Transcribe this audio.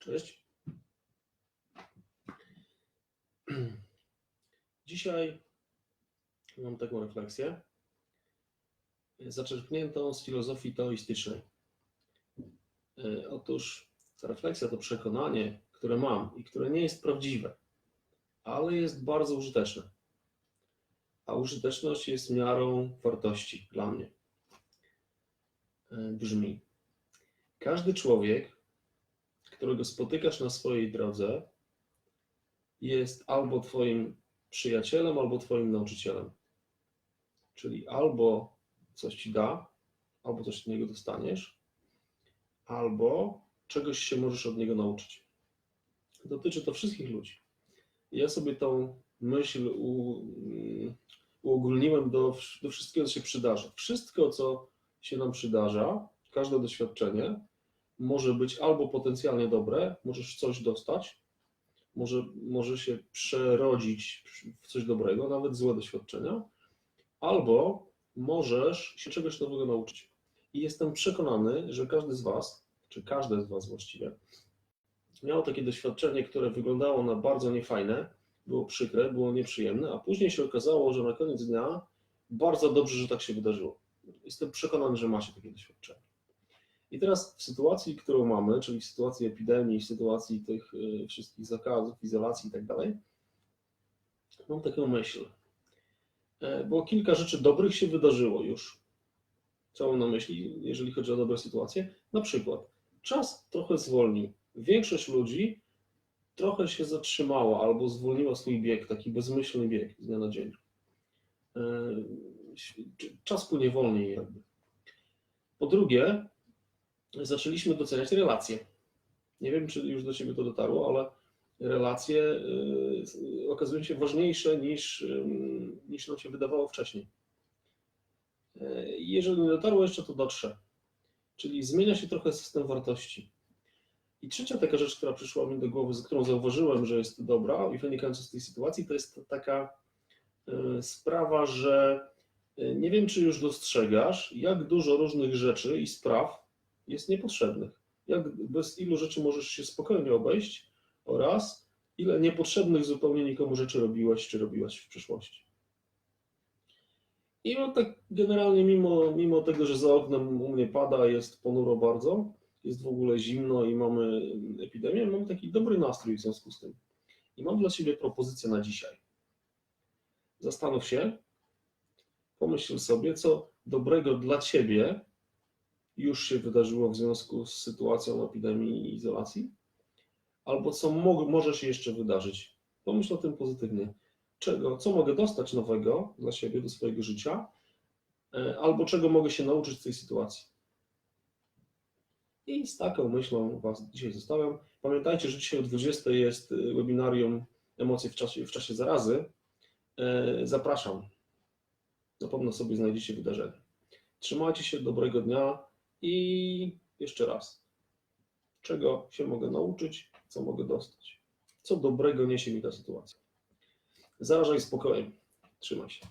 Cześć. Dzisiaj mam taką refleksję, zaczerpniętą z filozofii teoistycznej. Otóż ta refleksja to przekonanie, które mam i które nie jest prawdziwe, ale jest bardzo użyteczne. A użyteczność jest miarą wartości dla mnie. E, Brzmi: Każdy człowiek, którego spotykasz na swojej drodze, jest albo Twoim przyjacielem, albo Twoim nauczycielem. Czyli albo coś Ci da, albo coś od niego dostaniesz, albo czegoś się możesz od niego nauczyć. Dotyczy to wszystkich ludzi. Ja sobie tą myśl u, mm, uogólniłem do, do wszystkiego, co się przydarza. Wszystko, co się nam przydarza, każde doświadczenie, może być albo potencjalnie dobre, możesz coś dostać, może, może się przerodzić w coś dobrego, nawet złe doświadczenia, albo możesz się czegoś nowego nauczyć. I jestem przekonany, że każdy z Was, czy każde z Was właściwie, miało takie doświadczenie, które wyglądało na bardzo niefajne, było przykre, było nieprzyjemne, a później się okazało, że na koniec dnia bardzo dobrze, że tak się wydarzyło. Jestem przekonany, że macie takie doświadczenie. I teraz w sytuacji, którą mamy, czyli w sytuacji epidemii, w sytuacji tych y, wszystkich zakazów, izolacji i tak dalej, mam taką myśl. E, Bo kilka rzeczy dobrych się wydarzyło już. Co mam na myśli, jeżeli chodzi o dobre sytuacje? Na przykład czas trochę zwolnił. Większość ludzi trochę się zatrzymała albo zwolniła swój bieg, taki bezmyślny bieg z dnia na dzień. E, Czas płynie wolniej jakby. Po drugie, zaczęliśmy doceniać relacje. Nie wiem, czy już do Ciebie to dotarło, ale relacje y, okazują się ważniejsze niż, ym, niż nam się wydawało wcześniej. Y, Jeżeli nie dotarło jeszcze, to dotrze. Czyli zmienia się trochę system wartości. I trzecia taka rzecz, która przyszła mi do głowy, z którą zauważyłem, że jest dobra i wynikająca z tej sytuacji, to jest taka y, sprawa, że y, nie wiem, czy już dostrzegasz, jak dużo różnych rzeczy i spraw jest niepotrzebnych. Jak bez ilu rzeczy możesz się spokojnie obejść oraz ile niepotrzebnych zupełnie nikomu rzeczy robiłeś czy robiłaś w przeszłości. I no tak generalnie mimo, mimo tego, że za oknem u mnie pada, jest ponuro bardzo, jest w ogóle zimno i mamy epidemię, mam taki dobry nastrój w związku z tym. I mam dla Ciebie propozycję na dzisiaj. Zastanów się, pomyśl sobie, co dobrego dla Ciebie już się wydarzyło w związku z sytuacją epidemii i izolacji, albo co mo- może się jeszcze wydarzyć. Pomyśl o tym pozytywnie. Czego, co mogę dostać nowego dla siebie, do swojego życia, e, albo czego mogę się nauczyć z tej sytuacji. I z taką myślą Was dzisiaj zostawiam. Pamiętajcie, że dzisiaj o 20 jest y, webinarium Emocje w czasie, w czasie zarazy. E, Zapraszam. Na pewno sobie znajdziecie wydarzenie. Trzymajcie się, dobrego dnia i jeszcze raz. Czego się mogę nauczyć, co mogę dostać? Co dobrego niesie mi ta sytuacja? Zarażaj spokojem. Trzymaj się.